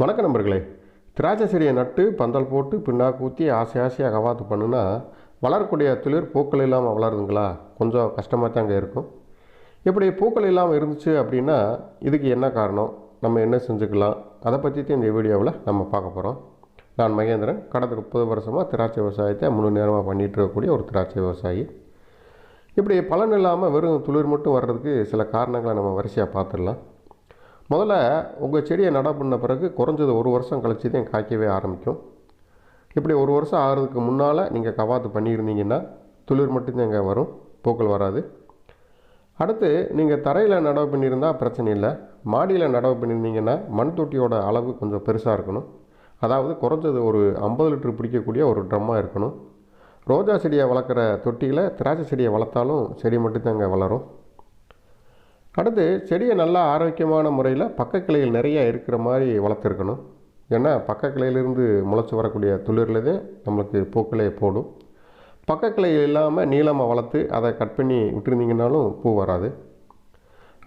வணக்கம் நண்பர்களே. திராட்சை செடியை நட்டு பந்தல் போட்டு பின்னாக்கு ஊற்றி ஆசை ஆசையாக கவாத்து பண்ணுனா வளரக்கூடிய துளிர் பூக்கள் இல்லாமல் வளருதுங்களா? கொஞ்சம் கஷ்டமாக தாங்க இருக்கும். இப்படி பூக்கள் இல்லாமல் இருந்துச்சு அப்படின்னா இதுக்கு என்ன காரணம்? நம்ம என்ன செஞ்சுக்கலாம்? அதை பற்றி இந்த வீடியோவில் நம்ம பார்க்க போகிறோம் நான் மகேந்திரன். கடந்த முப்பது வருஷமாக திராட்சை விவசாயத்தை முழு நேரமாக பண்ணிகிட்டு இருக்கக்கூடிய ஒரு திராட்சை விவசாயி. இப்படி பலன் இல்லாமல் வெறும் துளிர் மட்டும் வர்றதுக்கு சில காரணங்களை நம்ம வரிசையாக பார்த்துடலாம். முதல்ல உங்கள் செடியை நட பண்ண பிறகு குறைஞ்சது ஒரு வருஷம் கழிச்சு தான் காய்க்கவே ஆரம்பிக்கும். இப்படி ஒரு வருஷம் ஆகிறதுக்கு முன்னால் நீங்கள் கவாத்து பண்ணியிருந்தீங்கன்னா துளிர் மட்டும்தான் இங்கே வரும் பூக்கள் வராது. அடுத்து நீங்கள் தரையில் நடவு பண்ணியிருந்தால் பிரச்சனை இல்லை. மாடியில் நடவு பண்ணியிருந்தீங்கன்னா மண் தொட்டியோட அளவு கொஞ்சம் பெருசாக இருக்கணும். அதாவது குறைஞ்சது ஒரு ஐம்பது லிட்டர் பிடிக்கக்கூடிய ஒரு ட்ரம்மாக இருக்கணும். ரோஜா செடியை வளர்க்குற தொட்டியில் திராட்சை செடியை வளர்த்தாலும் செடி மட்டும்தான் அங்கே வளரும். அடுத்து செடியை நல்லா ஆரோக்கியமான முறையில் பக்க கிளைகள் நிறையா இருக்கிற மாதிரி வளர்த்துருக்கணும். ஏன்னா பக்க கிளையிலிருந்து முளைச்சி வரக்கூடிய துளிர்லதே தான் நம்மளுக்கு பூக்களே போடும். பக்க கிளைகள் இல்லாமல் நீளமாக வளர்த்து அதை கட் பண்ணி விட்டுருந்தீங்கனாலும் பூ வராது.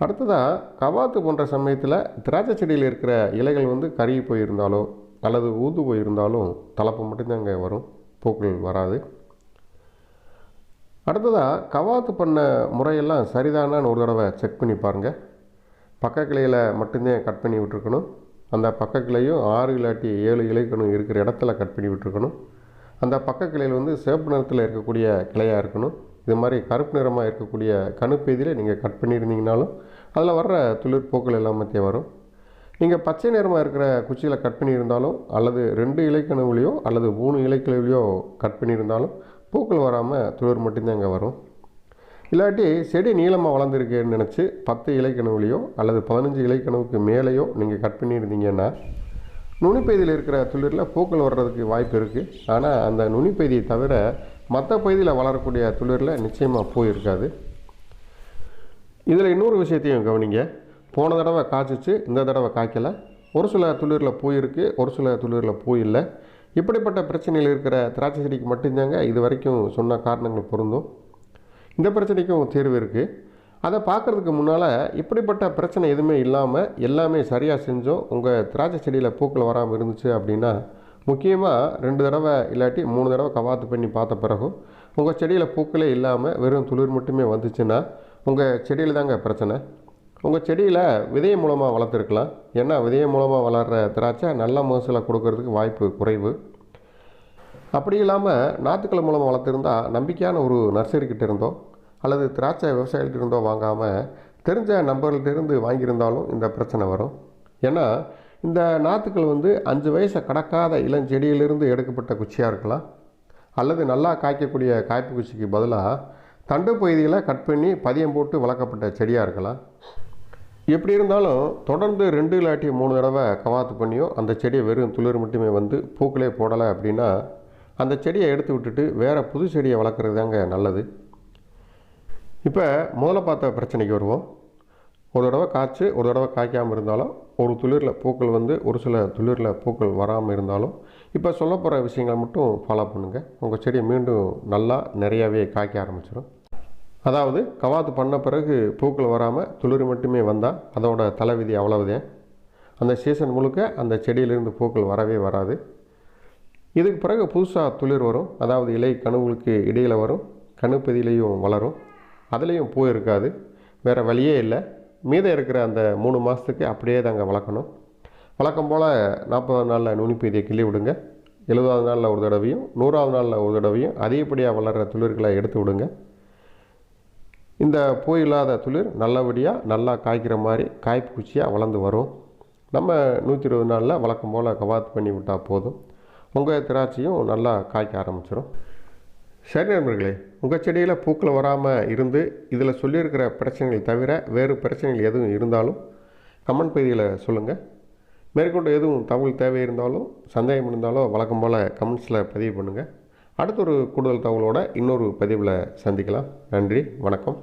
அடுத்ததாக கவாத்து போன்ற சமயத்தில் திராட்சை செடியில் இருக்கிற இலைகள் வந்து கருகி போயிருந்தாலோ அல்லது ஊது போயிருந்தாலும் தலைப்பு மட்டும்தான் அங்கே வரும். பூக்கள் வராது. அடுத்ததாக கவாத்து பண்ண முறையெல்லாம் சரிதானான்னு ஒரு தடவை செக் பண்ணி பாருங்கள் பக்க கிளையில் மட்டும்தான் கட் பண்ணி விட்டுருக்கணும். அந்த பக்க கிளையும் ஆறு இல்லாட்டி ஏழு இலைக்கணும் இருக்கிற இடத்துல கட் பண்ணி விட்டுருக்கணும். அந்த பக்க கிளையில் வந்து சிவப்பு நிறத்தில் இருக்கக்கூடிய கிளையாக இருக்கணும். இது மாதிரி கருப்பு நிறமாக இருக்கக்கூடிய கணுப்பெதியில் நீங்கள் கட் பண்ணியிருந்தீங்கனாலும் அதில் வர்ற துளிர்போக்கள் எல்லாமே வரும். நீங்கள் பச்சை நிறமாக இருக்கிற குச்சியில் கட் பண்ணியிருந்தாலும் அல்லது ரெண்டு இலைக்கணுவிலையோ அல்லது மூணு இலைக்கணுவிலையோ கட் பண்ணியிருந்தாலும் பூக்கள் வராமல் துளிர் மட்டும்தான் அங்கே வரும். இல்லாட்டி செடி நீளமாக வளர்ந்துருக்கேன்னு நினச்சி பத்து இலைக்கணுவிலையோ அல்லது பதினஞ்சு இலைக்கணுவுக்கு மேலேயோ நீங்கள் கட் பண்ணியிருந்தீங்கன்னா நுனிப்பகுதியில் இருக்கிற துளிரில் பூக்கள் வர்றதுக்கு வாய்ப்பு இருக்குது ஆனால் அந்த நுனிப்பகுதியை தவிர மற்ற பகுதியில் வளரக்கூடிய துளிரில் நிச்சயமாக பூ இருக்காது. இதில் இன்னொரு விஷயத்தையும் கவனிங்க. போன தடவை காய்ச்சிச்சு இந்த தடவை காய்க்கலை. ஒரு சில துளிரில் பூ இருக்குது ஒரு சில துளிரில் பூ இல்லை. இப்படிப்பட்ட பிரச்சனையில் இருக்கிற திராட்சை செடிக்கு மட்டும்தாங்க இது வரைக்கும் சொன்ன காரணங்கள் பொருந்தும். இந்த பிரச்சனைக்கும் தீர்வு இருக்குது அதை பார்க்குறதுக்கு முன்னால் இப்படிப்பட்ட பிரச்சனை எதுவுமே இல்லாமல் எல்லாமே சரியாக செஞ்சோம். உங்கள் திராட்சை செடியில் பூக்கள் வராமல் இருந்துச்சு அப்படின்னா முக்கியமாக ரெண்டு தடவை இல்லாட்டி மூணு தடவை கவாத்து பண்ணி பார்த்த பிறகும் உங்கள் செடியில் பூக்களே இல்லாமல் வெறும் துளிர் மட்டுமே வந்துச்சுன்னா உங்கள் செடியில் தாங்க பிரச்சனை. உங்கள் செடியில் விதை மூலமாக வளர்த்துருக்கலாம். ஏன்னா விதை மூலமாக வளர்கிற திராட்சை நல்ல மகசூலை கொடுக்கறதுக்கு வாய்ப்பு குறைவு. அப்படி இல்லாமல் நாற்றுக்கள் மூலமாக வளர்த்துருந்தா நம்பிக்கையான ஒரு நர்சரிக்கிட்ட இருந்தோ அல்லது திராட்சை விவசாயிகிட்ட இருந்தோ வாங்காமல் தெரிஞ்ச நம்பர்கிட்ட இருந்து வாங்கியிருந்தாலும் இந்த பிரச்சனை வரும். ஏன்னா இந்த நாற்றுக்கள் வந்து அஞ்சு வயசை கடக்காத இளஞ்செடியிலிருந்து எடுக்கப்பட்ட குச்சியாக இருக்கலாம். அல்லது நல்லா காய்க்கக்கூடிய காய்ப்பு குச்சிக்கு பதிலாக தண்டு பகுதியில் கட் பண்ணி பதியம் போட்டு வளர்க்கப்பட்ட செடியாக இருக்கலாம். எப்படி இருந்தாலும் தொடர்ந்து ரெண்டு இல்லாட்டி மூணு தடவை கவாத்து பண்ணியோ அந்த செடியை வெறும் துளிர் மட்டுமே வந்து பூக்களே போடலை அப்படின்னா அந்த செடியை எடுத்து விட்டுட்டு வேறு புது செடியை வளர்க்குறது தாங்க நல்லது. இப்போ முதல்ல பார்த்த பிரச்சனைக்கு வருவோம். ஒரு தடவை காய்ச்சி ஒரு தடவை காய்க்காமல் இருந்தாலும் ஒரு துளிரில் பூக்கள் வந்து ஒரு சில துளிரில் பூக்கள் வராமல் இருந்தாலும் இப்போ சொல்ல போகிற விஷயங்களை மட்டும் ஃபாலோ பண்ணுங்கள் உங்கள் செடி மீண்டும் நல்லா நிறையாவே காய்க்க ஆரம்பிச்சிடும். அதாவது கவாத்து பண்ண பிறகு பூக்கள் வராமல் துளிர் மட்டுமே வந்தால் அதோட தலைவிதி அவ்வளவுதான் அந்த சீசன் முழுக்க அந்த செடியிலிருந்து பூக்கள் வரவே வராது. இதுக்கு பிறகு புதுசாக துளிர் வரும். அதாவது இலை கணுவுகளுக்கு இடையில் வரும். கணுப்பதிலையும் வளரும். அதுலேயும் பூ இருக்காது. வேறு வழியே இல்லை. மீதம் இருக்கிற அந்த மூணு மாதத்துக்கு அப்படியே தாங்க வளர்க்கணும். வழக்கம் போல் நாற்பதாவது நாளில் நுனிப்பதியை கிள்ளி விடுங்க. எழுபதாவது நாளில் ஒரு தடவையும் நூறாவது நாளில் ஒரு தடவையும் அதிகப்படியாக வளர்கிற துளிர்களை எடுத்து விடுங்க. இந்த பூ இல்லாத துளிர் நல்லபடியாக நல்லா காய்க்கிற மாதிரி காய்ப்பு குச்சியாக வளர்ந்து வரும். நம்ம நூற்றி இருபது நாளில் வழக்கம் போல் கவாத்து பண்ணி விட்டால் போதும். உங்கள் திராட்சையும் நல்லா காய்க்க ஆரம்பிச்சிடும் சரி நண்பர்களே உங்கள் செடியில் பூக்கள் வராமல் இருந்து இதில் சொல்லியிருக்கிற பிரச்சனைகள் தவிர வேறு பிரச்சனைகள் எதுவும் இருந்தாலும் கமெண்ட் பகுதியில் சொல்லுங்கள் மேற்கொண்டு எதுவும் தகவல் தேவை இருந்தாலும் சந்தேகம் இருந்தாலும் வழக்கம் போல் கமெண்ட்ஸில் பதிவு பண்ணுங்கள் அடுத்த ஒரு கூடுதல் தகவலோட இன்னொரு பதிவில் சந்திக்கலாம். நன்றி வணக்கம்.